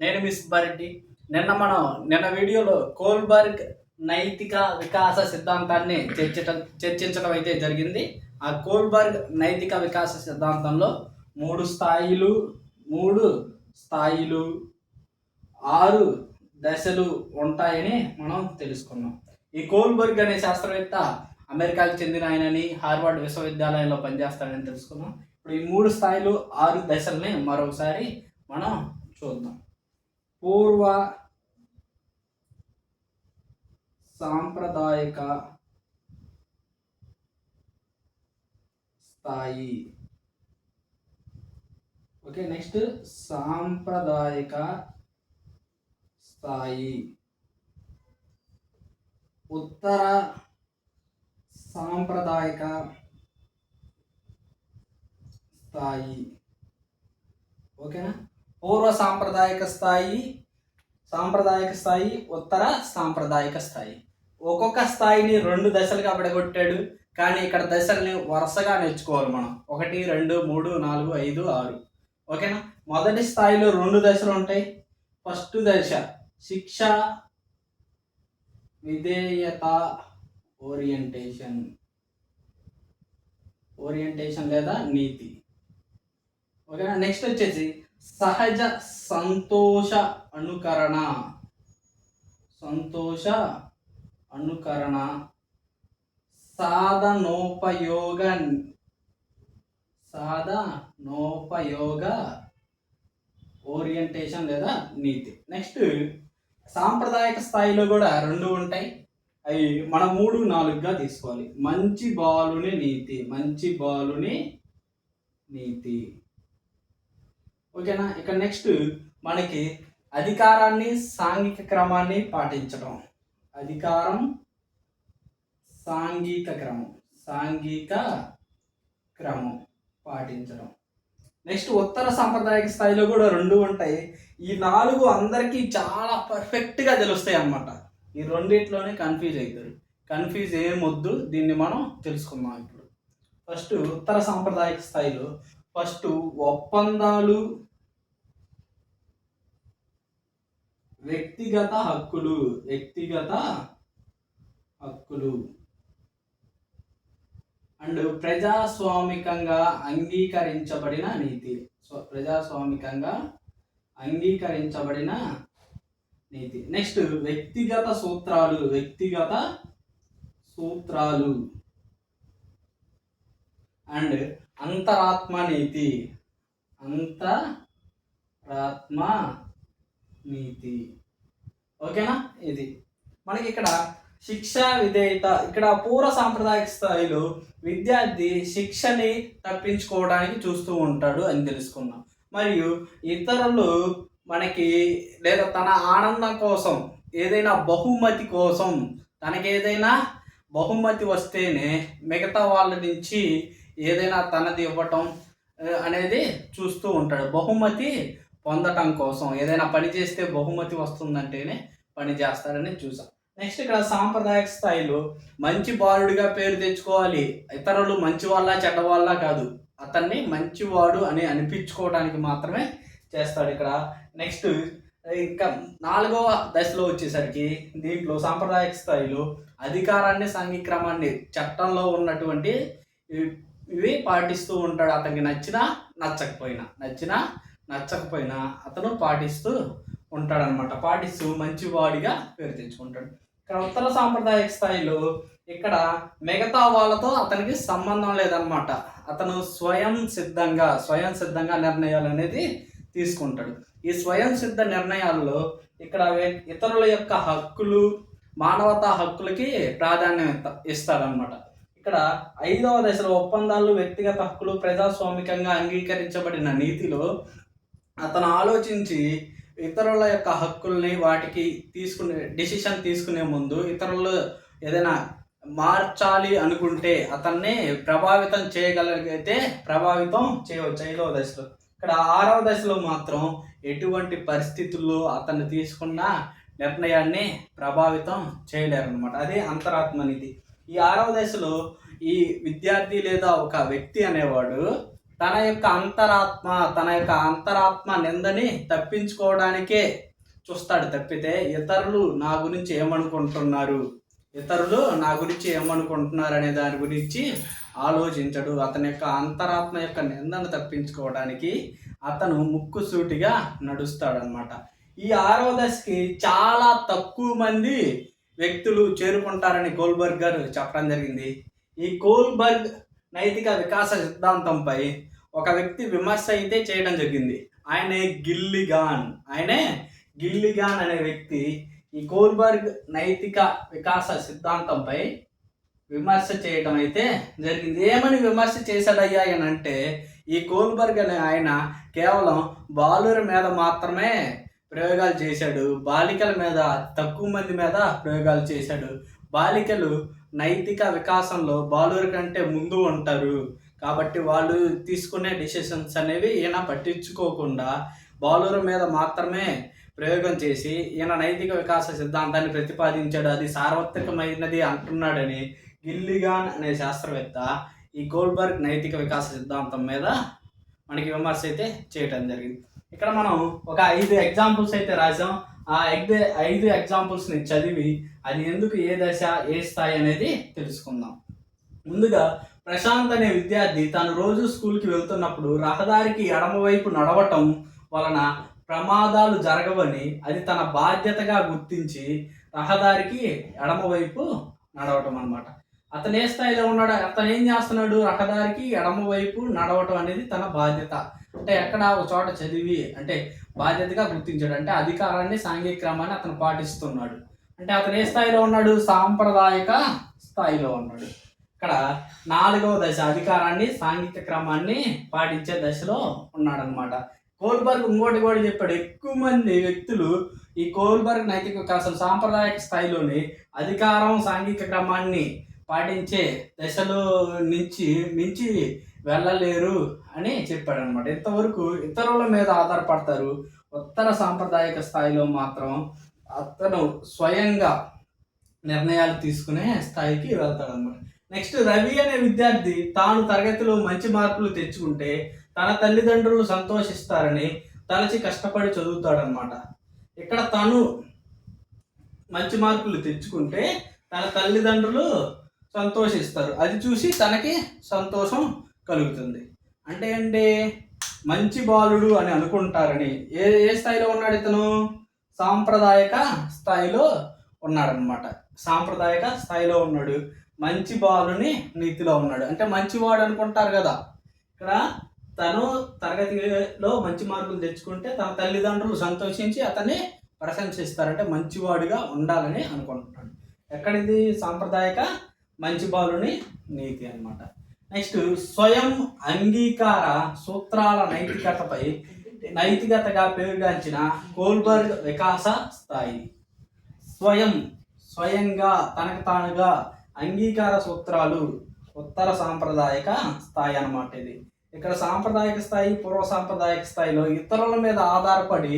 నేను మిస్ బారెడ్డి నిన్న మనం నిన్న వీడియోలో కోల్బర్గ్ నైతిక వికాస సిద్ధాంతాన్ని చర్చటం చర్చించడం అయితే జరిగింది. ఆ కోల్బర్గ్ నైతిక వికాస సిద్ధాంతంలో మూడు స్థాయిలు మూడు స్థాయిలు ఆరు దశలు ఉంటాయని మనం తెలుసుకున్నాం. ఈ కోల్బర్గ్ అనే శాస్త్రవేత్త అమెరికాకు చెందిన ఆయనని హార్వర్డ్ విశ్వవిద్యాలయంలో పనిచేస్తాడని తెలుసుకున్నాం. ఇప్పుడు ఈ మూడు స్థాయిలు ఆరు దశల్ని మరొకసారి మనం చూద్దాం. పూర్వ సాంప్రదాయక స్థాయి ఓకే నెక్స్ట్ సాంప్రదాయక స్థాయి ఉత్తర సాంప్రదాయక స్థాయి ఓకేనా పూర్వ సాంప్రదాయక స్థాయి సాంప్రదాయక స్థాయి ఉత్తర సాంప్రదాయక స్థాయి. ఒక్కొక్క స్థాయిని రెండు దశలుగా విడగొట్టాడు కానీ ఇక్కడ దశల్ని వరుసగా నేర్చుకోవాలి మనం. ఒకటి రెండు మూడు నాలుగు ఐదు ఆరు. ఓకేనా? మొదటి స్థాయిలో రెండు దశలు ఉంటాయి. ఫస్ట్ దశ శిక్ష విధేయత ఓరియంటేషన్. ఓరియంటేషన్ లేదా నీతి. ఓకేనా? నెక్స్ట్ వచ్చేసి సహజ సంతోష అనుకరణ. సంతోష అనుకరణ. సాధనోపయోగ సాధనోపయోగ ఓరియంటేషన్ లేదా నీతి. నెక్స్ట్ సాంప్రదాయక స్థాయిలో కూడా రెండు ఉంటాయి. అవి మనం మూడు నాలుగుగా తీసుకోవాలి. మంచి బాలుని నీతి మంచి బాలుని నీతి. ఓకేనా? ఇక నెక్స్ట్ మనకి అధికారాన్ని సాంఘిక క్రమాన్ని పాటించడం అధికారం సాంఘిక క్రమం. సాంఘిక క్రమం పాటించడం నెక్స్ట్ ఉత్తర సాంప్రదాయక స్థాయిలో కూడా రెండు ఉంటాయి. ఈ నాలుగు అందరికీ చాలా పర్ఫెక్ట్గా తెలుస్తాయి అన్నమాట. ఈ రెండిట్లోనే కన్ఫ్యూజ్ అవుతారు కన్ఫ్యూజ్ ఏమొద్దు దీన్ని మనం తెలుసుకుందాం ఇప్పుడు. ఫస్ట్ ఉత్తర సాంప్రదాయక స్థాయిలో ఫస్ట్ ఒప్పందాలు వ్యక్తిగత హక్కులు వ్యక్తిగత హక్కులు. And ప్రజాస్వామికంగా అంగీకరించబడిన NITI. So ప్రజాస్వామికంగా అంగీకరించబడిన NITI. Next వ్యక్తిగత సూత్రాలు వ్యక్తిగత సూత్రాలు. అండ్ అంతరాత్మ నీతి. అంతరాత్మ నీతి. ఓకేనా? ఇది. మనకి ఇక్కడ శిక్షా విధేయత ఇక్కడ పూర్వ సాంప్రదాయక స్థాయిలో విద్యార్థి శిక్షని తప్పించుకోవడానికి చూస్తూ ఉంటాడు అని తెలుసుకున్నాం మరియు ఇతరులు మనకి లేదా తన ఆనందం కోసం ఏదైనా బహుమతి కోసం తనకి ఏదైనా బహుమతి వస్తేనే మిగతా వాళ్ళ నుంచి ఏదైనా తనది ఇవ్వటం అనేది చూస్తూ ఉంటాడు. బహుమతి పొందటం కోసం ఏదైనా పని చేస్తే బహుమతి వస్తుందంటేనే పని చేస్తారని చూసాం. నెక్స్ట్ ఇక్కడ సాంప్రదాయక స్థాయిలో మంచి బాలుడిగా పేరు తెచ్చుకోవాలి. ఇతరులు మంచి వాళ్ళ చెడ్డ వాళ్ళ కాదు. అతన్ని మంచివాడు అని అనిపించుకోవడానికి మాత్రమే చేస్తాడు ఇక్కడ. నెక్స్ట్ ఇంకా నాలుగవ దశలో వచ్చేసరికి దీంట్లో సాంప్రదాయక స్థాయిలో అధికారాన్ని సంఘీక్రమాన్ని చట్టంలో ఉన్నటువంటి ఇవి- ఇవి పాటిస్తూ ఉంటాడు. అతనికి నచ్చినా నచ్చకపోయినా నచ్చినా నచ్చకపోయినా అతను పాటిస్తూ ఉంటాడనమాట పాటిస్తూ మంచివాడిగా పేరు తెచ్చుకుంటాడు. ఇక్కడ ఉత్తర సాంప్రదాయక స్థాయిలో ఇక్కడ మిగతా వాళ్ళతో అతనికి సంబంధం లేదనమాట అతను స్వయం సిద్ధంగా స్వయం సిద్ధంగా నిర్ణయాలు అనేది తీసుకుంటాడు. ఈ స్వయం సిద్ధ నిర్ణయాల్లో ఇక్కడ ఇతరుల యొక్క హక్కులు మానవతా హక్కులకి ప్రాధాన్యం ఇస్తా- ఇస్తాడనమాట ఇక్కడ ఐదవ దశలో ఒప్పందాలు వ్యక్తిగత హక్కులు ప్రజాస్వామికంగా అంగీకరించబడిన నీతిలో అతను ఆలోచించి ఇతరుల యొక్క హక్కుల్ని వాటికి తీసుకునే డిసిషన్ తీసుకునే ముందు ఇతరులు ఏదైనా మార్చాలి అనుకుంటే అతన్ని ప్రభావితం చేయగలిగితే ప్రభావితం చేయవచ్చు ఐదవ దశలో. ఇక్కడ ఆరవ దశలో మాత్రం ఎటువంటి పరిస్థితుల్లో అతను తీసుకున్న నిర్ణయాన్ని ప్రభావితం చేయలేరు అనమాట అదే అంతరాత్మ ఈ ఆరవ దశలో ఈ విద్యార్థి లేదా ఒక వ్యక్తి అనేవాడు తన యొక్క అంతరాత్మ తన యొక్క అంతరాత్మ నిందని తప్పించుకోవడానికే చూస్తాడు. తప్పితే ఇతరులు నా గురించి ఏమనుకుంటున్నారు? ఇతరులు నా గురించి ఏమనుకుంటున్నారు అనే దాని గురించి ఆలోచించడు. అతని యొక్క అంతరాత్మ యొక్క నిందను తప్పించుకోవడానికి అతను ముక్కుసూటిగా నడుస్తాడనమాట ఈ ఆరో దశకి చాలా తక్కువ మంది వ్యక్తులు చేరుకుంటారని కోల్బర్గ్ గారు చెప్పడం జరిగింది. ఈ గోల్బర్గ్ నైతిక వికాస సిద్ధాంతంపై ఒక వ్యక్తి విమర్శ అయితే చేయడం జరిగింది. ఆయనే గిల్లిగాన్ ఆయనే గిల్లిగాన్ అనే వ్యక్తి ఈ కోల్బర్గ్ నైతిక వికాస సిద్ధాంతంపై విమర్శ చేయడం అయితే జరిగింది. ఏమని విమర్శ చేశాడయ్యా అని అంటే ఈ కోల్బర్గ్ అనే ఆయన కేవలం బాలుర మీద మాత్రమే ప్రయోగాలు చేశాడు. బాలికల మీద తక్కువ మంది మీద ప్రయోగాలు చేశాడు. బాలికలు నైతిక వికాసంలో బాలుర కంటే ముందు ఉంటారు. కాబట్టి వాళ్ళు తీసుకునే డిసిషన్స్ అనేవి ఈయన పట్టించుకోకుండా బౌలర్ మీద మాత్రమే ప్రయోగం చేసి ఈయన నైతిక వికాస సిద్ధాంతాన్ని ప్రతిపాదించాడు అది సార్వత్రికమైనది అంటున్నాడని గిల్లిగాన్ అనే శాస్త్రవేత్త ఈ గోల్బర్గ్ నైతిక వికాస సిద్ధాంతం మీద మనకి విమర్శ అయితే చేయటం జరిగింది. ఇక్కడ మనం ఒక ఐదు ఎగ్జాంపుల్స్ అయితే రాసాం ఆ ఐదు ఐదు ఎగ్జాంపుల్స్ని చదివి అది ఎందుకు ఏ దశ ఏ స్థాయి అనేది తెలుసుకుందాం. ముందుగా ప్రశాంత్ అనే విద్యార్థి తాను రోజు స్కూల్కి వెళ్తున్నప్పుడు రహదారికి ఎడమవైపు నడవటం వలన ప్రమాదాలు జరగవని అది తన బాధ్యతగా గుర్తించి రహదారికి ఎడమవైపు నడవటం అనమాట అతను ఏ స్థాయిలో ఉన్నాడు? అతను ఏం చేస్తున్నాడు? రహదారికి ఎడమవైపు నడవటం అనేది తన బాధ్యత. అంటే ఎక్కడ ఒక చోట చదివి అంటే బాధ్యతగా గుర్తించాడు. అంటే అధికారాన్ని సాంఘిక్రమాన్ని అతను పాటిస్తున్నాడు. అంటే అతను ఏ స్థాయిలో ఉన్నాడు? సాంప్రదాయక స్థాయిలో ఉన్నాడు. ఇక్కడ నాలుగవ దశ అధికారాన్ని సాంఘిక క్రమాన్ని పాటించే దశలో ఉన్నాడనమాట కోల్బర్గ్ ఇంకోటి కూడా చెప్పాడు ఎక్కువ మంది వ్యక్తులు ఈ కోల్బర్గ్ నైతిక వికాసం సాంప్రదాయక స్థాయిలోని అధికారం సాంఘిక క్రమాన్ని పాటించే దశలో నుంచి మించి వెళ్ళలేరు అని చెప్పాడు అనమాట ఇంతవరకు ఇతరుల మీద ఆధారపడతారు. ఉత్తర సాంప్రదాయక స్థాయిలో మాత్రం అతను స్వయంగా నిర్ణయాలు తీసుకునే స్థాయికి వెళ్తాడు అనమాట నెక్స్ట్ రవి అనే విద్యార్థి తాను తరగతిలో మంచి మార్కులు తెచ్చుకుంటే తన తల్లిదండ్రులు సంతోషిస్తారని తలచి కష్టపడి చదువుతాడనమాట ఇక్కడ తను మంచి మార్కులు తెచ్చుకుంటే తన తల్లిదండ్రులు సంతోషిస్తారు. అది చూసి తనకి సంతోషం కలుగుతుంది. అంటే ఏంటి? మంచి బాలుడు అని అనుకుంటారని. ఏ ఏ స్థాయిలో ఉన్నాడు ఇతను? సాంప్రదాయక స్థాయిలో ఉన్నాడనమాట సాంప్రదాయక స్థాయిలో ఉన్నాడు. మంచి బాలుని నీతిలో ఉన్నాడు. అంటే మంచివాడు అనుకుంటారు కదా. ఇక్కడ తను తరగతిలో మంచి మార్కులు తెచ్చుకుంటే తన తల్లిదండ్రులు సంతోషించి అతన్ని ప్రశంసిస్తారంటే మంచివాడిగా ఉండాలని అనుకుంటున్నాడు. ఎక్కడిది? సాంప్రదాయక మంచి బాలుని నీతి అనమాట నెక్స్ట్ స్వయం అంగీకార సూత్రాల నైతికతపై నైతికతగా పేరుగాంచిన కోల్బర్గ్ వికాస స్థాయి. స్వయం స్వయంగా తనకు తానుగా అంగీకార సూత్రాలు ఉత్తర సాంప్రదాయక స్థాయి అన్నమాట ఇది. ఇక్కడ సాంప్రదాయక స్థాయి పూర్వ సాంప్రదాయక స్థాయిలో ఇతరుల మీద ఆధారపడి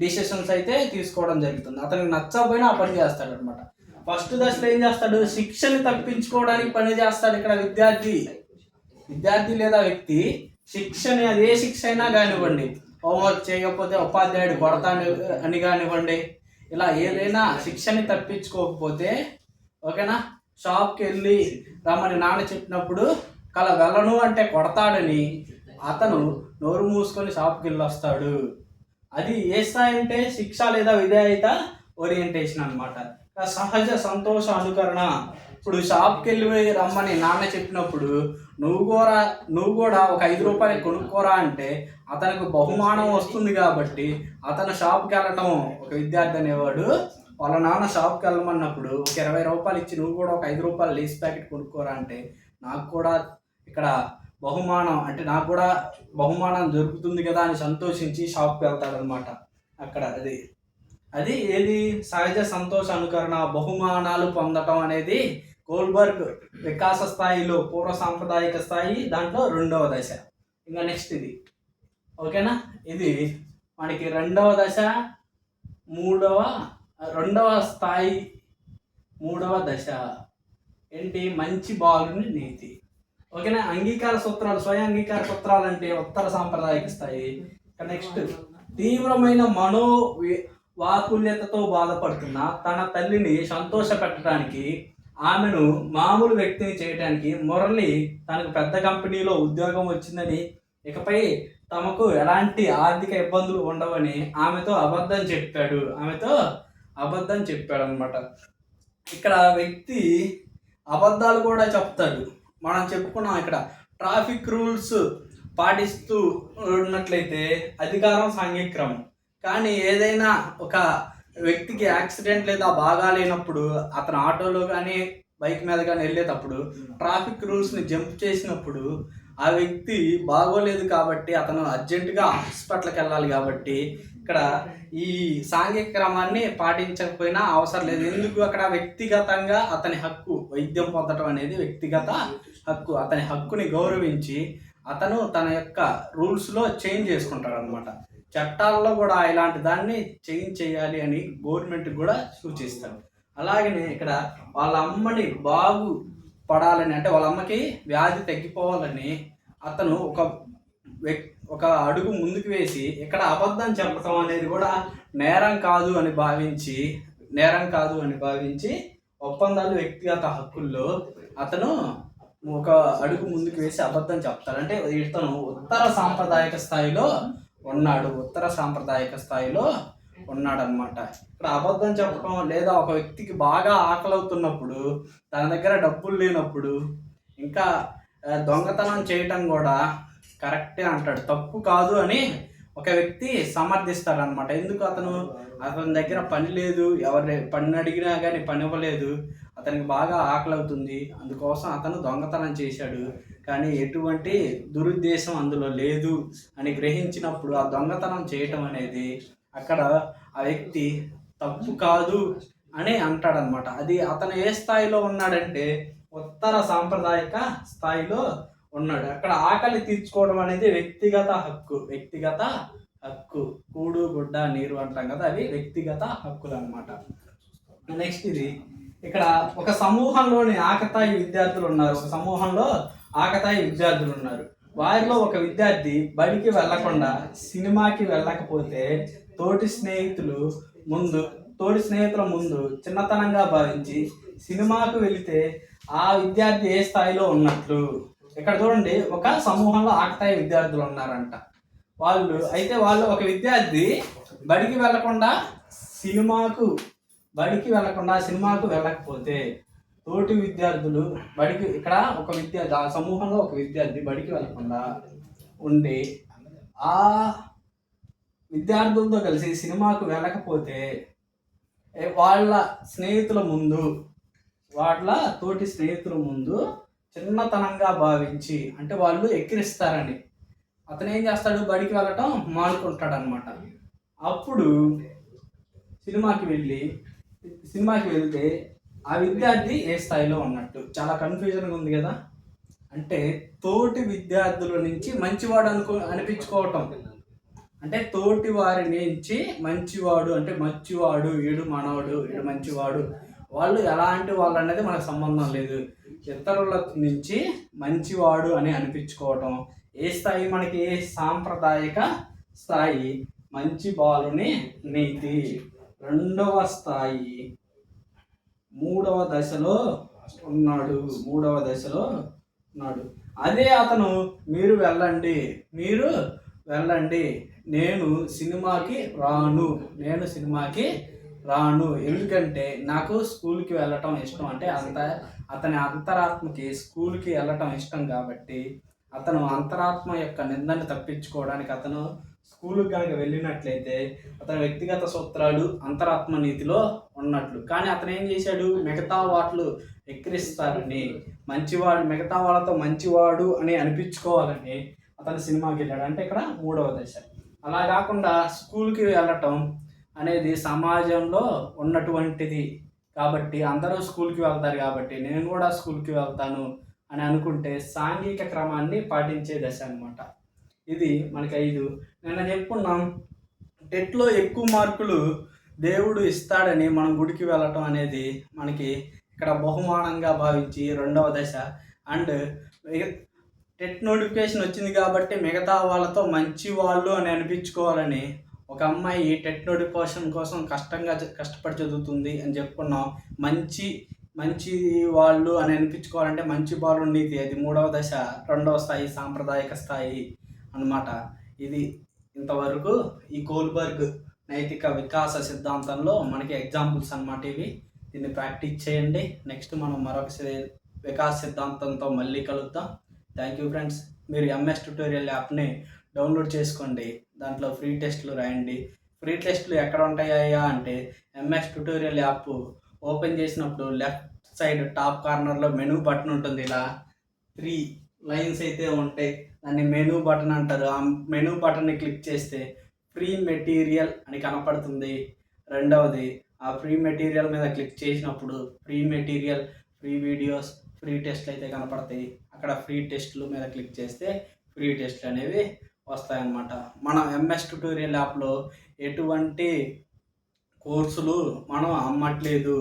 డిసిషన్స్ అయితే తీసుకోవడం జరుగుతుంది. అతనికి నచ్చకపోయినా ఆ పని చేస్తాడు అనమాట ఫస్ట్ దశలో ఏం చేస్తాడు? శిక్షని తప్పించుకోవడానికి పని చేస్తాడు ఇక్కడ విద్యార్థి. విద్యార్థి లేదా వ్యక్తి శిక్షని అది ఏ శిక్ష అయినా కానివ్వండి. హోంవర్క్ చేయకపోతే ఉపాధ్యాయుడు కొడతాను అని కానివ్వండి. ఇలా ఏదైనా శిక్షని తప్పించుకోకపోతే ఓకేనా? షాప్కి వెళ్ళి రమ్మని నాన్న చెప్పినప్పుడు కల వెళ్ళను అంటే కొడతాడని అతను నోరు మూసుకొని షాప్కి వెళ్ళి వస్తాడు అది ఏ స్థాయి అంటే శిక్ష లేదా విధేయత? ఓరియంటేషన్ అనమాట సహజ సంతోష అనుకరణ. ఇప్పుడు షాప్కి వెళ్ళి రమ్మని నాన్న చెప్పినప్పుడు నువ్వు కూడా నువ్వు కూడా ఒక ఐదు రూపాయలు కొనుక్కోరా అంటే అతనికి బహుమానం వస్తుంది కాబట్టి అతను షాప్కి వెళ్ళటం ఒక విద్యార్థి అనేవాడు వాళ్ళ నాన్న షాప్కి వెళ్ళమన్నప్పుడు ఒక ఇరవై రూపాయలు ఇచ్చి నువ్వు కూడా ఒక ఐదు రూపాయలు లేస్ ప్యాకెట్ కొనుక్కోరా అంటే నాకు కూడా ఇక్కడ బహుమానం అంటే నాకు కూడా బహుమానం దొరుకుతుంది కదా అని సంతోషించి షాప్కి వెళ్తాడనమాట అక్కడ అది అది ఏది? సహజ సంతోష అనుకరణ బహుమానాలు పొందటం అనేది గోల్బర్గ్ వికాస స్థాయిలో పూర్వ సాంప్రదాయిక స్థాయి దాంట్లో రెండవ దశ. ఇంకా నెక్స్ట్ ఇది. ఓకేనా ఇది మనకి రెండవ దశ మూడవ రెండవ స్థాయి మూడవ దశ. ఏంటి? మంచి బాలుని నీతి. ఓకేనా? అంగీకార సూత్రాలు స్వయం అంగీకార సూత్రాలు అంటే ఉత్తర సాంప్రదాయక స్థాయి. నెక్స్ట్ తీవ్రమైన మనో వాకుల్యతతో బాధపడుతున్న తన తల్లిని సంతోష పెట్టడానికి ఆమెను మామూలు వ్యక్తిని చేయడానికి మురళి తనకు పెద్ద కంపెనీలో ఉద్యోగం వచ్చిందని ఇకపై తమకు ఎలాంటి ఆర్థిక ఇబ్బందులు ఉండవని ఆమెతో అబద్ధం చెప్పాడు. ఆమెతో అబద్ధం చెప్పాడు అనమాట ఇక్కడ వ్యక్తి అబద్ధాలు కూడా చెప్తాడు. మనం చెప్పుకున్నాం ఇక్కడ ట్రాఫిక్ రూల్స్ పాటిస్తూ ఉన్నట్లయితే అధికారం సాంఘిక్రమం కానీ ఏదైనా ఒక వ్యక్తికి యాక్సిడెంట్ లేదా బాగా లేనప్పుడు అతను ఆటోలో కానీ బైక్ మీద కానీ వెళ్ళేటప్పుడు ట్రాఫిక్ రూల్స్ని జంప్ చేసినప్పుడు ఆ వ్యక్తి బాగోలేదు కాబట్టి అతను అర్జెంటుగా హాస్పిటల్కి వెళ్ళాలి కాబట్టి ఇక్కడ ఈ సాంఘిక క్రమాన్ని పాటించకపోయినా అవసరం లేదు. ఎందుకు? అక్కడ వ్యక్తిగతంగా అతని హక్కు వైద్యం పొందడం అనేది వ్యక్తిగత హక్కు. అతని హక్కుని గౌరవించి అతను తన యొక్క రూల్స్లో చేంజ్ చేసుకుంటాడు అనమాట చట్టాల్లో కూడా ఇలాంటి దాన్ని చేంజ్ చేయాలి అని గవర్నమెంట్ కూడా సూచిస్తారు అలాగనే ఇక్కడ వాళ్ళ అమ్మని బాగు పడాలని అంటే వాళ్ళ అమ్మకి వ్యాధి తగ్గిపోవాలని అతను ఒక వ్యక్తి ఒక అడుగు ముందుకు వేసి ఇక్కడ అబద్ధం చెప్పటం అనేది కూడా నేరం కాదు అని భావించి నేరం కాదు అని భావించి ఒప్పందాలు వ్యక్తిగత హక్కుల్లో అతను ఒక అడుగు ముందుకు వేసి అబద్ధం చెప్తాడు. అంటే ఇతను ఉత్తర సాంప్రదాయక స్థాయిలో ఉన్నాడు ఉత్తర సాంప్రదాయక స్థాయిలో ఉన్నాడనమాట ఇక్కడ అబద్ధం చెప్పడం లేదా ఒక వ్యక్తికి బాగా ఆకలి అవుతున్నప్పుడు తన దగ్గర డబ్బులు లేనప్పుడు ఇంకా దొంగతనం చేయటం కూడా కరెక్టే అంటాడు. తప్పు కాదు అని ఒక వ్యక్తి సమర్థిస్తాడు అనమాట ఎందుకు అతను అతని దగ్గర పని లేదు ఎవరి పని అడిగినా కానీ పని ఇవ్వలేదు అతనికి బాగా ఆకలి అవుతుంది అందుకోసం అతను దొంగతనం చేశాడు. కానీ ఎటువంటి దురుద్దేశం అందులో లేదు అని గ్రహించినప్పుడు ఆ దొంగతనం చేయటం అనేది అక్కడ ఆ వ్యక్తి తప్పు కాదు అని అంటాడనమాట అది అతను ఏ స్థాయిలో ఉన్నాడంటే ఉత్తర సాంప్రదాయక స్థాయిలో ఉన్నాడు. అక్కడ ఆకలి తీర్చుకోవడం అనేది వ్యక్తిగత హక్కు. వ్యక్తిగత హక్కు. కూడు గుడ్డ నీరు అంటాం కదా అవి వ్యక్తిగత హక్కులు అనమాట నెక్స్ట్ ఇది. ఇక్కడ ఒక సమూహంలోని ఆకతాయి విద్యార్థులు ఉన్నారు. ఒక సమూహంలో ఆకతాయి విద్యార్థులు ఉన్నారు. వారిలో ఒక విద్యార్థి బడికి వెళ్ళకుండా సినిమాకి వెళ్ళకపోతే తోటి స్నేహితులు ముందు తోటి స్నేహితుల ముందు చిన్నతనంగా భావించి సినిమాకు వెళితే ఆ విద్యార్థి ఏ స్థాయిలో ఉన్నట్లు? ఇక్కడ చూడండి ఒక సమూహంలో ఆకతాయి విద్యార్థులు ఉన్నారంట. వాళ్ళు అయితే వాళ్ళు ఒక విద్యార్థి బడికి వెళ్ళకుండా సినిమాకు బడికి వెళ్ళకుండా సినిమాకు వెళ్ళకపోతే తోటి విద్యార్థులు బడికి ఇక్కడ ఒక విద్యార్థి ఆ సమూహంలో ఒక విద్యార్థి బడికి వెళ్ళకుండా ఉండి ఆ విద్యార్థులతో కలిసి సినిమాకు వెళ్ళకపోతే వాళ్ళ స్నేహితుల ముందు వాళ్ళ తోటి స్నేహితుల ముందు చిన్నతనంగా భావించి అంటే వాళ్ళు ఎక్కిరిస్తారని అతను ఏం చేస్తాడు? బడికి వెళ్ళటం మానుకుంటాడు అనమాట అప్పుడు సినిమాకి వెళ్ళి సినిమాకి వెళ్తే ఆ విద్యార్థి ఏ స్థాయిలో ఉన్నట్టు. చాలా కన్ఫ్యూజన్గా ఉంది కదా. అంటే తోటి విద్యార్థుల నుంచి మంచివాడు అనుకో అనిపించుకోవటం. అంటే తోటి వారి నుంచి మంచివాడు అంటే మంచివాడు ఏడు మనవాడు ఈడు మంచివాడు వాళ్ళు ఎలాంటి వాళ్ళు అనేది మనకు సంబంధం లేదు. ఇతరుల నుంచి మంచివాడు అని అనిపించుకోవటం. ఏ స్థాయి మనకి ఏ సాంప్రదాయక స్థాయి? మంచి బాలుని నీతి. రెండవ స్థాయి. మూడవ దశలో ఉన్నాడు. మూడవ దశలో ఉన్నాడు. అదే అతను మీరు వెళ్ళండి. మీరు వెళ్ళండి. నేను సినిమాకి రాను. నేను సినిమాకి రాను. ఎందుకంటే నాకు స్కూల్కి వెళ్ళటం ఇష్టం. అంటే అంత అతని అంతరాత్మకి స్కూల్కి వెళ్ళటం ఇష్టం కాబట్టి అతను అంతరాత్మ యొక్క నిందని తప్పించుకోవడానికి అతను స్కూల్కి కనుక వెళ్ళినట్లయితే అతని వ్యక్తిగత సూత్రాలు అంతరాత్మ నీతిలో ఉన్నట్లు. కానీ అతను ఏం చేశాడు? మిగతా వాటిలు ఎక్కిరిస్తారని మంచివాడు మిగతా వాళ్ళతో మంచివాడు అని అనిపించుకోవాలని అతను సినిమాకి వెళ్ళాడు. అంటే ఇక్కడ మూడవ దశ. అలా కాకుండా స్కూల్కి వెళ్ళటం అనేది సమాజంలో ఉన్నటువంటిది. కాబట్టి అందరూ స్కూల్కి వెళ్తారు కాబట్టి నేను కూడా స్కూల్కి వెళ్తాను అని అనుకుంటే సాంఘిక క్రమాన్ని పాటించే దశ అన్నమాట. ఇది మనకి ఐదు. నిన్న చెప్పుకున్నాం టెట్లో ఎక్కువ మార్కులు దేవుడు ఇస్తాడని మనం గుడికి వెళ్ళటం అనేది మనకి ఇక్కడ బహుమానంగా భావించి రెండవ దశ. అండ్ టెట్ నోటిఫికేషన్ వచ్చింది కాబట్టి మిగతా వాళ్ళతో మంచి వాళ్ళు అని అనిపించుకోవాలని ఒక అమ్మాయి టెట్ నోటిఫికేషన్ కోసం కష్టంగా కష్టపడి చదువుతుంది అని చెప్పుకున్నాం. మంచి మంచి వాళ్ళు అని అనిపించుకోవాలంటే మంచి బాలు ఉండేది అది మూడవ దశ రెండవ స్థాయి సాంప్రదాయక స్థాయి అన్నమాట. ఇది ఇంతవరకు ఈ కోల్బర్గ్ నైతిక వికాస సిద్ధాంతంలో మనకి ఎగ్జాంపుల్స్ అన్నమాట ఇవి. దీన్ని ప్రాక్టీస్ చేయండి. నెక్స్ట్ మనం మరొక వికాస సిద్ధాంతంతో మళ్ళీ కలుద్దాం. Thank you friends. మీరు ఎంఎస్ ట్యూటోరియల్ యాప్ని డౌన్లోడ్ చేసుకోండి. దాంట్లో ఫ్రీ టెస్ట్లు రాయండి. ఫ్రీ టెస్ట్లు ఎక్కడ ఉంటాయా అంటే ఎంఎస్ ట్యూటోరియల్ యాప్ ఓపెన్ చేసినప్పుడు లెఫ్ట్ సైడ్ టాప్ కార్నర్లో మెనూ బటన్ ఉంటుంది ఇలా. త్రీ లైన్స్ అయితే ఉంటాయి. దాన్ని మెనూ బటన్ అంటారు. ఆ మెనూ బటన్ని క్లిక్ చేస్తే ఫ్రీ మెటీరియల్ అని కనపడుతుంది. రెండవది ఆ ఫ్రీ మెటీరియల్ మీద క్లిక్ చేసినప్పుడు free material free videos free టెస్ట్లు అయితే కనపడతాయి. అక్కడ ఫ్రీ టెస్ట్లు మీద క్లిక్ చేస్తే ఫ్రీ టెస్ట్లు అనేవి వస్తాయన్నమాట. మనం ఎంఎస్ ట్యూటోరియల్ యాప్లో ఎటువంటి కోర్సులు మనం అమ్మట్లేదు.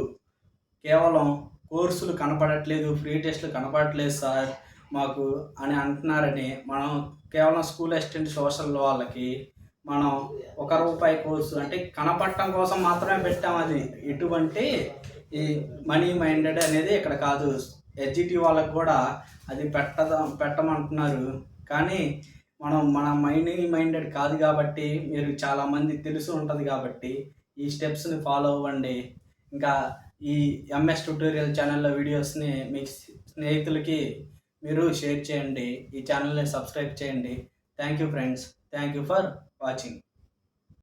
కేవలం కోర్సులు కనపడట్లేదు ఫ్రీ టెస్ట్లు కనపడట్లేదు సార్ మాకు అని అంటున్నారని మనం కేవలం స్కూల్ అసిస్టెంట్ సోషల్ వాళ్ళకి మనం ఒక రూపాయి కోర్సు అంటే కనపడటం కోసం మాత్రమే పెట్టాం అది. ఎటువంటి ఈ మనీ మైండెడ్ అనేది ఇక్కడ కాదు. హెచ్జిటి వాళ్ళకి కూడా అది పెట్టదా పెట్టమంటున్నారు. కానీ మనం మన మైండ్ మైండెడ్ కాదు కాబట్టి మీరు చాలామంది తెలుసు ఉంటుంది కాబట్టి ఈ స్టెప్స్ని ఫాలో అవ్వండి. ఇంకా ఈ ఎంఎస్ ట్యూటోరియల్ ఛానల్లో వీడియోస్ని మీ స్నేహితులకి మీరు షేర్ చేయండి. ఈ ఛానల్ని సబ్స్క్రైబ్ చేయండి. Thank you friends thank you for watching